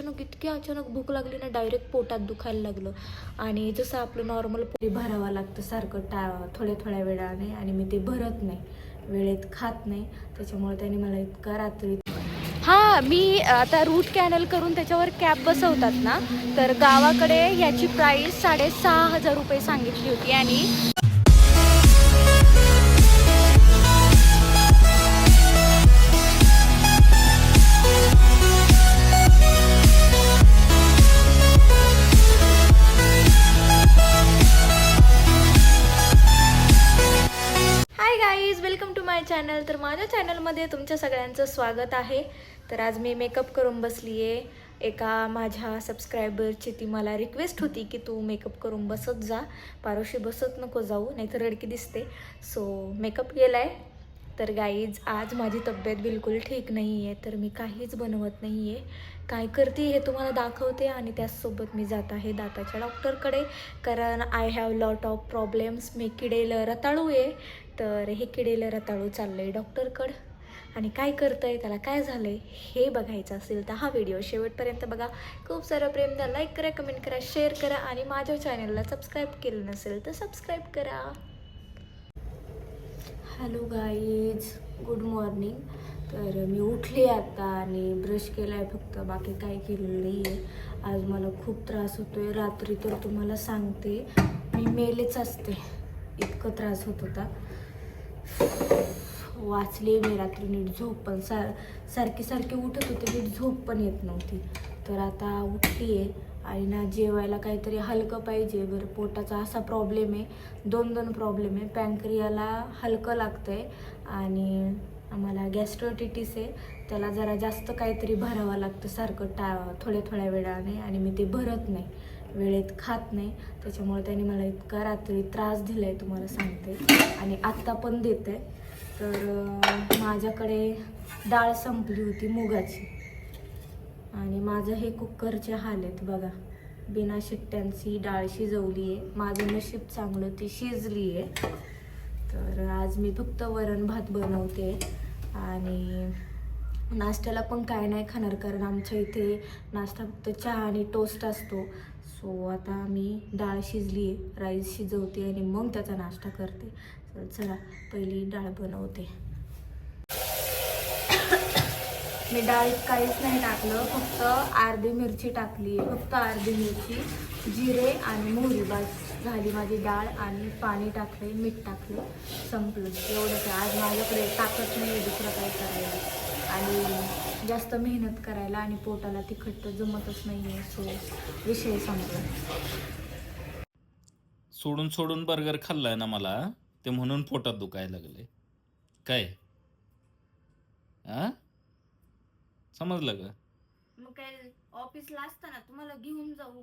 अचानक इतकी अचानक भूक लागली ना डायरेक्ट पोटात दुखायला लागलं. आणि जसं आपलं नॉर्मल पोळी भरावं लागतं सारखं टा थोड्या थोड्या वेळाने आणि मी ते भरत नाही. वेळेत खात नाही. त्याच्यामुळे त्याने मला इतका रात्री हां मी आता रूट कॅनल करून त्याच्यावर कॅब बसवतात ना तर गावाकडे याची प्राईस साडेसहा हजार रुपये सांगितली होती आणि मध्ये तुमच्या सगळ्यांचं स्वागत आहे. तर आज मी मेकअप करून बसली आहे एका माझ्या सबस्क्रायबरची ती मला रिक्वेस्ट होती की तू मेकअप करून बसत जा. पारोशी बसत नको जाऊ नाहीतर रडकी दिसते. सो मेकअप केला आहे तर गाईज आज माझी तब्येत बिलकुल ठीक नाही आहे तर मी काहीच बनवत नाही आहे काय करते हे तुम्हाला दाखवते आणि त्याचसोबत मी जात आहे दाताच्या डॉक्टरकडे. कारण I have lot of problems मी किडेलं रताळू आहे. तर हे किडेल रताळू चाललं आहे डॉक्टरकडं. आणि काय करतं आहे त्याला काय झालं आहे हे बघायचं असेल तर हा व्हिडिओ शेवटपर्यंत बघा. खूप सारं प्रेम द्या. लाईक करा कमेंट करा शेअर करा आणि माझ्या चॅनलला सबस्क्राईब केलं नसेल तर सबस्क्राईब करा. हॅलो गाईज गुड मॉर्निंग तर मी उठले आता आणि ब्रश केला आहे फक्त. बाकी काय केलेलं नाही आहे आज मला खूप त्रास होतो आहे रात्री तर तुम्हाला सांगते मी मेलेच असते. इतकं त्रास होत होता. वाचले मी रात्री नीट झोप पण सार सारखी सारखी उठत होते नीट झोप पण येत नव्हती. तर आता उठली आहे आणि ना जेवायला काहीतरी हलकं पाहिजे. बरं पोटाचा असा प्रॉब्लेम आहे. दोन दोन प्रॉब्लेम आहे. पॅनक्रियाला हलकं लागतं आहे आणि आम्हाला गॅस्ट्रोटिटीस आहे. त्याला जरा जास्त काहीतरी भरावं लागतं सारखं टा थोड्या थोड्या वेळाने आणि मी ते भरत नाही. वेळेत खात नाही. त्याच्यामुळे त्याने मला इतका रात्री त्रास दिला आहे तुम्हाला सांगते. आणि आत्ता पण देत आहे तर माझ्याकडे डाळ संपली होती मुगाची. आणि माझं हे कुकरचे हाल आहेत बघा. बिना शिट्ट्यांची डाळ शिजवली आहे माझं नशीब चांगलं ती शिजली आहे तर आज मी फक्त वरण भात बनवते. आणि नाश्त्याला पण काय नाही खाणार कारण आमच्या इथे नाश्ता फक्त चहा आणि टोस्ट असतो. सो आता मी डाळ शिजली आहे राईस शिजवते आणि मग त्याचा नाश्ता करते. तर चला पहिली डाळ बनवते. मी डाळीत काहीच नाही टाकलं फक्त अर्धी मिरची टाकली फक्त अर्धी मिरची जिरे आणि मोहरी बस झाली माझी डाळ आणि पाणी टाकले मीठ टाकलं संपलं. एवढंच आज माझ्याकडे ताकद नाही दुसरं काय करायला. आणि जास्त मेहनत करायला आणि पोटाला तिखट तर जमतच नाही आहे सो विषय संपला. सोडून सोडून बर्गर खाल्लाय ना मला? ते म्हणून पोटात दुखायला लागले. काय? आ? समजलं का? मग काय ऑफिसला असताना तुम्हाला घेऊन जाऊ.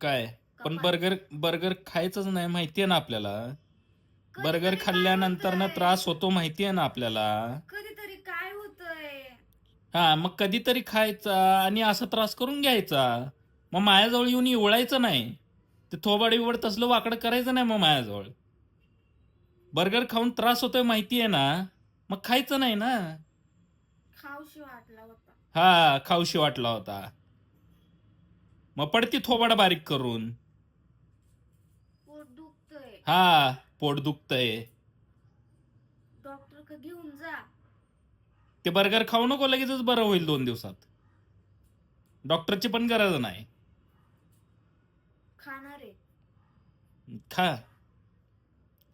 काय? पण. बर्गर बर्गर खायचंच नाही माहितीये ना आपल्याला. कधीतरी बर्गर काय खाल्ल्यानंतर ना होतंय? त्रास होतो माहितीये ना आपल्याला. कधीतरी काय होतंय? हा मग कधीतरी खायचा आणि असा त्रास करून घ्यायचा. मग मायाजवळ येऊन इवळायचं नाही. ते थोबाड इवड तसलं वाकडं करायचं नाही मग मायाजवळ. बर्गर खाऊन त्रास होतोय माहितीये ना? मग खायचं नाही ना? खाऊशी वाटला होता. हा खाऊशी वाटला होता. मग पडती थोबाड बारीक करून. पोट दुखतंय. हा पोट दुखतंय. डॉक्टर घेऊन जा. ते बर्गर खाऊ नको लगेचच बरं होईल दोन दिवसात. डॉक्टरची पण गरज नाही. खाणार आहे. खा.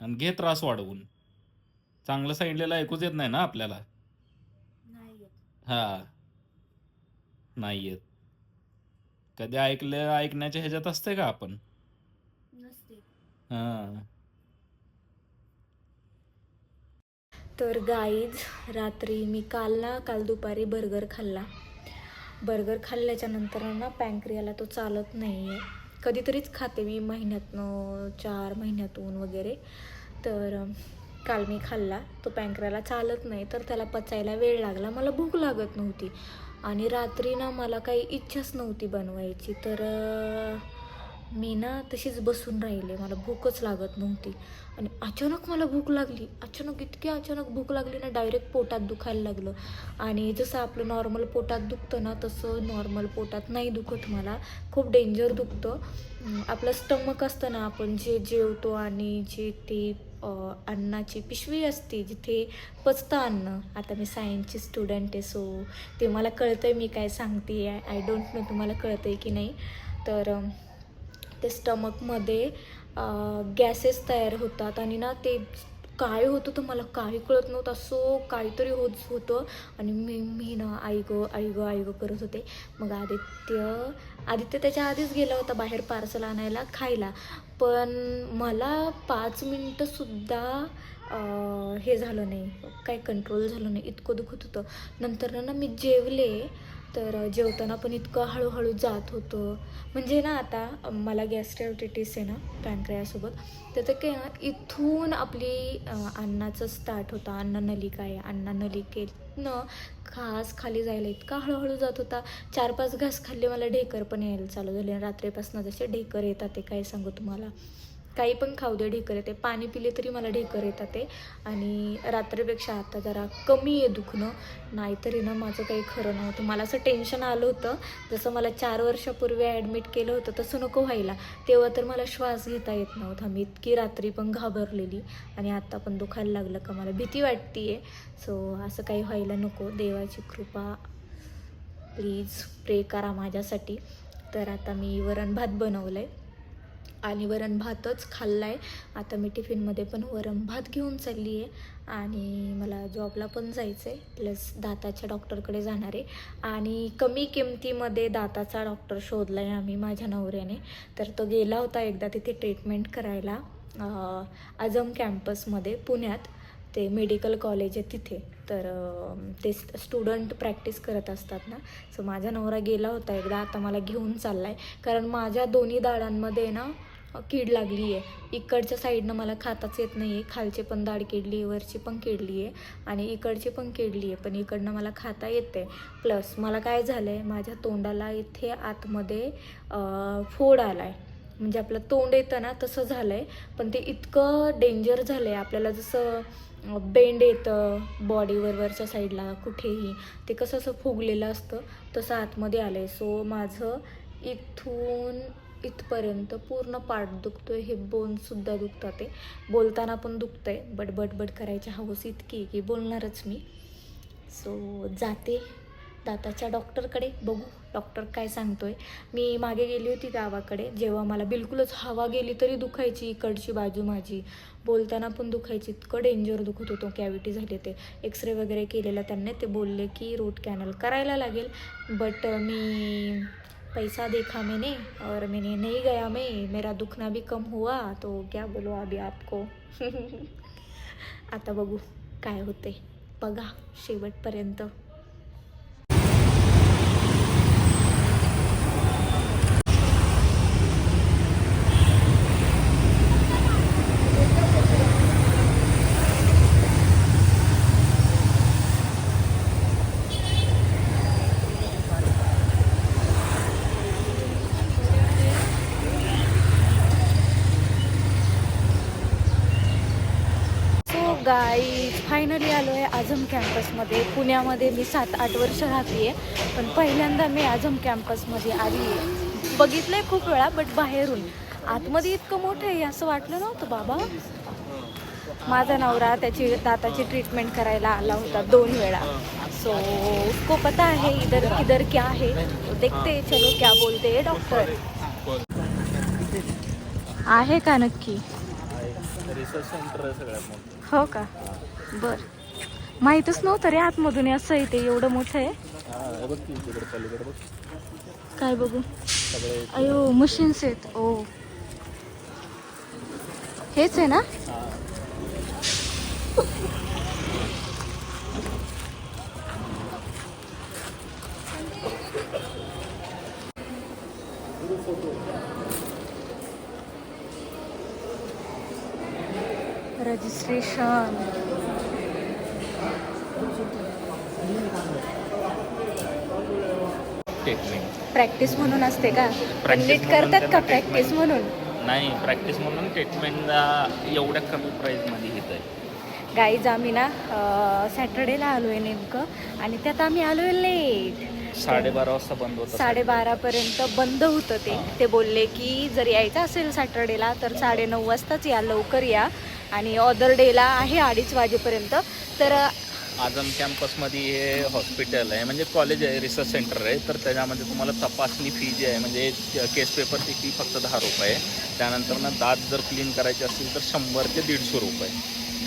आणि घे त्रास वाढवून. चांगलं सांगितलेलं ऐकूच येत नाही ना आपल्याला? नाही येत. हा. नाही येत. कधी ऐकलं ऐकण्याच्या ह्याच्यात असते का आपण? नसते. हा. तर गाईज रात्री मी काल ना काल दुपारी बर्गर खाल्ला. बर्गर खाल्ल्याच्या नंतर ना पँक्रियाला तो चालत नाही आहे कधीतरीच खाते मी महिन्यातनं चार महिन्यातून वगैरे. तर काल मी खाल्ला. तो पँक्रियाला चालत नाही तर त्याला पचायला वेळ लागला. मला भूक लागत नव्हती. आणि रात्री ना मला काही इच्छाच नव्हती बनवायची. तर मी ना तशीच बसून राहिले. मला भूकच लागत नव्हती. आणि अचानक मला भूक लागली. अचानक इतकी अचानक भूक लागली ना डायरेक्ट पोटात दुखायला लागलं. आणि जसं आपलं नॉर्मल पोटात दुखतं ना तसं नॉर्मल पोटात नाही दुखत मला. खूप डेंजर दुखतं. आपलं स्टमक असतं ना आपण जे जेवतो आणि जे ते अन्नाची पिशवी असते जिथे पचतं अन्न. आता मी सायन्सची स्टुडंट आहे सो ते मला कळतं आहे मी काय सांगते आय डोंट नो तुम्हाला कळतं आहे की नाही. तर ते स्टमकमध्ये गॅसेस तयार होतात आणि ना ते काय होतं तर मला काही कळत नव्हतं. असं काहीतरी होत होतं आणि मी मी ना आई गं आई गं आई गं करत होते. मग आदित्य आदित्य त्याच्या आधीच गेला होता बाहेर पार्सल आणायला खायला. पण मला पाच मिनटंसुद्धा हे झालं नाही. काय कंट्रोल झालं नाही. इतकं दुखत होतं. नंतर ना मी जेवले. तर जेवताना पण इतकं हळूहळू जात होतं. म्हणजे ना आता मला गॅस्ट्रायटिटीस आहे ना पॅनक्रियासोबत. तर ते काय ना इथून आपली अन्नाचं स्टार्ट होतं. अन्ननलिका आहे. अन्ननलिकेतनं घास खाली जायला इतका हळूहळू जात होता. चार पाच घास खाल्ले मला ढेकर पण यायला चालू झाले. रात्रीपासून जसे ढेकर येतात ते काय सांगू तुम्हाला? काही पण खाऊ दे ढेकर येते. पाणी पिले तरी मला ढेकर येतात ते. आणि रात्रीपेक्षा आता जरा कमी आहे दुखणं. नाहीतरी ना माझं काही खरं नव्हतं. मला असं टेन्शन आलं होतं. जसं मला चार वर्षापूर्वी ॲडमिट केलं होतं तसं नको व्हायला. तेव्हा तर मला श्वास घेता येत नव्हता. मी इतकी रात्री पण घाबरलेली. आणि आत्ता पण दुखायला लागलं का मला भीती वाटते आहे सो असं काही व्हायला नको. देवाची कृपा. प्लीज प्रे करा माझ्यासाठी. तर आता मी वरण भात बनवलं आहे आणि वरण भातच खाल्ला आहे आता मी टिफिनमध्ये पण वरण भात घेऊन चालली आहे आणि मला जॉबला पण जायचं आहे प्लस दाताच्या डॉक्टरकडे जाणार. आहे आणि कमी किमतीमध्ये दाताचा डॉक्टर शोधला आहे आम्ही माझ्या नवऱ्याने. तर तो गेला होता एकदा तिथे ट्रीटमेंट करायला आझम कॅम्पसमध्ये पुण्यात. ते मेडिकल कॉलेज आहे तिथे. तर ते स्टुडंट प्रॅक्टिस करत असतात ना. सो माझा नवरा गेला होता एकदा आता मला घेऊन चालला आहे कारण माझ्या दोन्ही दाडांमध्ये ना कीड लागली आहे इकडच्या साईडनं मला खाताच येत नाही आहे खालचे पण दाढ किडली आहे वरची पण किडली आहे आणि इकडची पण किडली आहे पण इकडनं मला खाता येते प्लस मला काय झालं आहे माझ्या तोंडाला इथे आतमध्ये फोड आला आहे म्हणजे आपलं तोंड येतं ना तसं झालं आहे पण ते इतकं डेंजर झालं आहे आपल्याला जसं बेंड येतं बॉडीवर वरच्या साईडला कुठेही ते कसं असं फुगलेलं असतं तसं आतमध्ये आलं आहे सो माझं इथून इथपर्यंत पूर्ण पाठ दुखतो आहे हे बोनसुद्धा दुखतात ते बोलताना पण दुखतं आहे बट बटबट करायची हवस इतकी की बोलणारच मी. सो जाते दाताच्या डॉक्टरकडे बघू डॉक्टर काय सांगतोय. मी मागे गेली होती गावाकडे जेव्हा मला बिलकुलच हवा गेली तरी दुखायची इकडची बाजू माझी. बोलताना पण दुखायची इतकं डेंजर दुखत होतो कॅविटी झाली ते. एक्सरे वगैरे केलेला त्यांनी ते बोलले की रूट कॅनल करायला लागेल. बट मी पैसा देखा मैंने और मैंने नहीं गया मैं मेरा दुखना भी कम हुआ तो क्या बोलो अभी आपको? आता बघू काय होते बघा शेवटपर्यंत सो गाई फायनली आलो आहे आझम कॅम्पसमध्ये पुण्यामध्ये मी सात आठ वर्ष राहते आहे पण पहिल्यांदा मी आझम कॅम्पसमध्ये आली आहे बघितलं आहे खूप वेळा बट बाहेरून. आतमध्ये इतकं मोठं आहे असं वाटलं नव्हतं बाबा. माझा नवरा त्याची दाताची ट्रीटमेंट करायला आला होता दोन वेळा. सो उसको पता है इधर किधर क्या है देखते चलो क्या बोलते डॉक्टर आहे का नक्की? रिसर्च सेंटर सगळ्यात मोठं. हो का? बर. माहीतच नव्हतं रे आतमधून असं आहे ते एवढं मोठं आहे. काय बघू? अयो मशीन्स आहेत. ओ. हेच आहे ना? ट्रीटमेंट प्रॅक्टिस म्हणून असते का? पण Practice नीट म्हणून करतात का त्यांना प्रॅक्टिस treatment- म्हणून? नाही प्रॅक्टिस म्हणून ट्रीटमेंट एवढ्या कमी प्राईजमध्ये घेत आहे गाईज आम्ही ना सॅटर्डेला आलो आहे नेमकं आणि त्यात आम्ही आलो आहे लेट साडेबारा वाजता बंद होतं साडेबारापर्यंत बंद होतं ते. ते बोलले की जर यायचं असेल सॅटर्डेला तर साडेनऊ वाजताच या लवकर या. आणि ऑदर डेला आहे अडीच वाजेपर्यंत. तर आझम कॅम्पसमध्ये हे हॉस्पिटल आहे म्हणजे कॉलेज आहे रिसर्च सेंटर आहे. तर त्याच्यामध्ये तुम्हाला तपासणी फी जी आहे म्हणजे केस पेपरची फी फक्त दहा रुपये त्यानंतर ना दात जर क्लीन करायचे असतील तर शंभर ते दीडशे रुपये.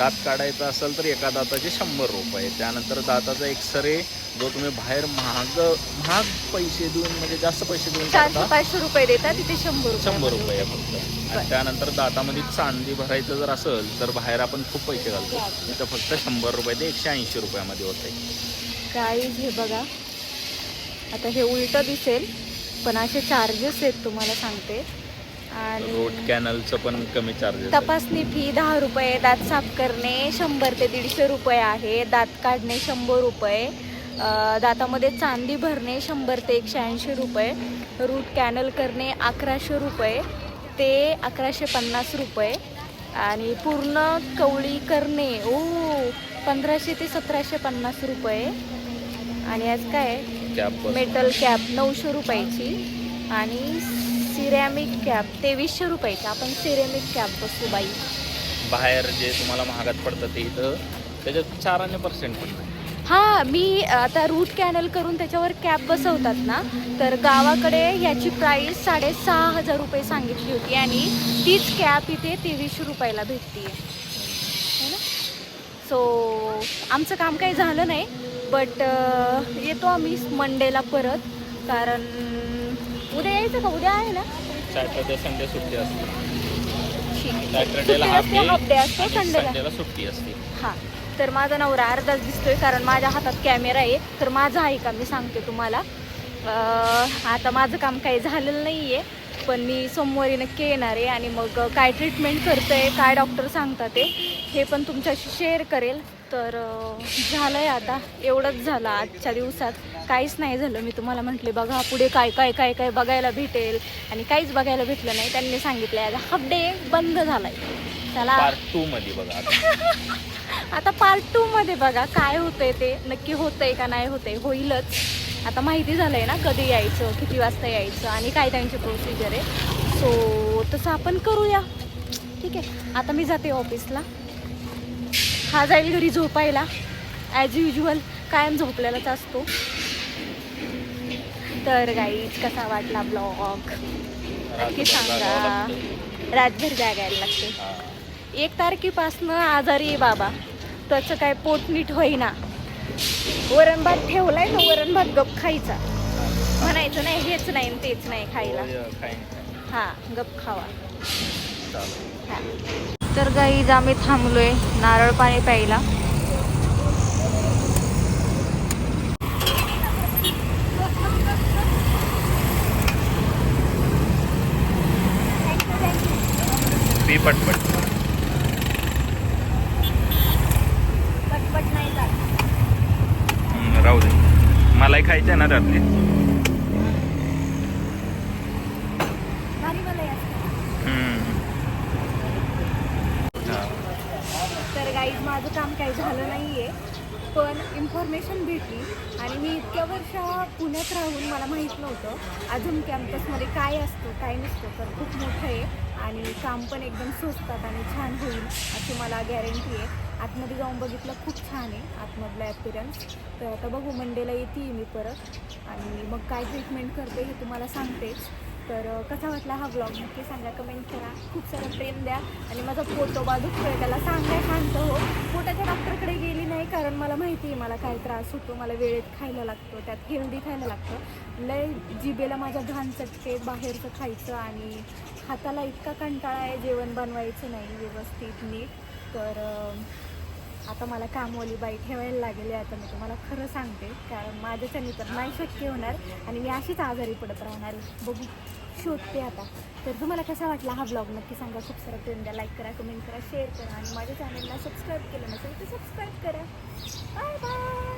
दात काढायचा असेल तर एका दाताचे शंभर रुपये. त्यानंतर दाताचा एक्सरे जो तुम्ही बाहेर महाग महाग पैसे देऊन म्हणजे जास्त पैसे देऊन चारशे पाचशे रुपये देतात तिथे शंभर रुपये शंभर रुपये आहे फक्त. आणि त्यानंतर दातामध्ये चांदी भरायचं जर असेल तर बाहेर आपण खूप पैसे घालतो. इथं फक्त शंभर रुपये ते एकशे ऐंशी रुपयामध्ये होते. गाईज हे बघा. आता हे उलटं दिसेल पण असे चार्जेस आहेत तुम्हाला सांगते. आणि रोड कॅनलचं पण कमी चार्जेस तपासणी फी दहा रुपये दात साफ करणे शंभर ते दीडशे रुपये आहे दात काढणे शंभर रुपये अं, दातामध्ये चांदी भरणे शंभर ते एकशे ऐंशी रुपये रूट कॅनल करणे अकराशे रुपये ते अकराशे पन्नास रुपये आणि पूर्ण कवळी करणे ओ पंधराशे ते सतराशे पन्नास रुपये. आणि आज काय? मेटल कॅप नऊशे रुपयाची आणि सिरॅमिक कॅप तेवीसशे रुपयाची आपण सिरॅमिक कॅप बसू बाई. बाहेर जे तुम्हाला महागात पडतं ते इथं त्याच्यात चार आणि पर्सेंट नाही. हां मी आता रूट कॅनल करून त्याच्यावर कॅप बसवतात ना तर गावाकडे याची प्राईस साडेसहा हजार रुपये सांगितली होती आणि तीच कॅप इथे तेवीसशे रुपयाला भेटते ना? सो आमचं काम काही झालं नाही बट येतो आम्ही मंडेला परत कारण उद्या यायचं का? उद्या आहे ना? सॅटर्डे संडे सुट्टी असते. ठीक आहे. सॅटर्डेला हाफ डे हाफ डे असतो संडेला. सुट्टी असते. हां. तर माझा नवरा अर्धाच दिसतोय कारण माझ्या हातात कॅमेरा आहे. तर माझा आहे का? मी सांगते तुम्हाला. आता माझं काम काही झालेलं नाही आहे पण मी सोमवारी नक्की येणार आहे आणि मग काय ट्रीटमेंट करतंय काय डॉक्टर सांगतात ते हे पण तुमच्याशी शेअर करेल. तर झालं आहे आता. एवढंच झालं आजच्या दिवसात. काहीच नाही झालं. मी तुम्हाला म्हटले बघा पुढे काय काय काय काय बघायला भेटेल. आणि काहीच बघायला भेटलं नाही. त्यांनी सांगितलं हाफ डे बंद झाला आहे त्याला पार्ट टू मध्ये बघा आता. आता पार्ट टू मध्ये बघा काय होतंय ते. नक्की होतंय का नाही होतंय होईलच. आता माहिती झालंय ना कधी यायचं किती वाजता यायचं आणि काय त्यांची प्रोसिजर आहे. सो तसं आपण करूया. ठीक आहे. आता मी जाते ऑफिसला हा जाईल घरी झोपायला ॲज युजल कायम झोपलेलाच असतो तर गाईज कसा वाटला ब्लॉग नक्की सांगा. रातभर जागायला लागते. एक तारखेपासनं आजारी आहे बाबा त्याचं काय पोट नीट होईना वरण भात ठेवलाय ना वरण भात गप खायचा म्हणायचं नाही हेच नाही तेच नाही खायला. हा गप खावा. हा. तर गाईज आम्ही थांबलोय नारळ पाणी प्यायला. पटपट. पटपट नाही राहू दे. मलाही खायचं ना त्यातली भारी मला याचं. हम्म. हा. काही माझं काम काही झालं नाही आहे पण इन्फॉर्मेशन भेटली. आणि मी इतक्या वर्ष पुण्यात राहून मला माहीत नव्हतं अजून कॅम्पसमध्ये काय असतं काय नसतं तर खूप मोठं आहे. आणि काम पण एकदम स्वस्तात आणि छान होईल अशी मला गॅरंटी आहे. आतमध्ये जाऊन बघितलं खूप छान आहे आतमधला ॲपिरन्स तर आता बघू मंडेला येते मी परत. आणि मग काय ट्रीटमेंट करते हे तुम्हाला सांगतेच. तर कसा वाटला हा ब्लॉग नक्की सांगा कमेंट करा. खूप सारं प्रेम द्या आणि माझा फोटो दुखतोय त्याला सांगा शांत हो. पोटाच्या डॉक्टरकडे गेली नाही कारण मला माहिती आहे मला काय त्रास होतो मला वेळेत खायला लागतो त्यात हेल्दी खायला लागतं. लय जिबेला माझ्या घाण चटके बाहेरचं खायचं आणि हाताला इतका कंटाळा आहे जेवण बनवायचं नाही व्यवस्थित नीट. तर आता मला कामवाली बाई ठेवायला लागेल आता मी तुम्हाला खरं सांगते. कारण माझ्याच्याने तर नाही शक्य होणार आणि मी अशीच आजारी पडत राहणार बघू शोधते आता. तर तुम्हाला कसा वाटला हा ब्लॉग नक्की सांगा. खूप सारा प्रेम द्या. लाईक करा कमेंट करा शेअर करा आणि माझ्या चॅनलला सबस्क्राईब केलं नसेल तर सबस्क्राईब करा. Bye bye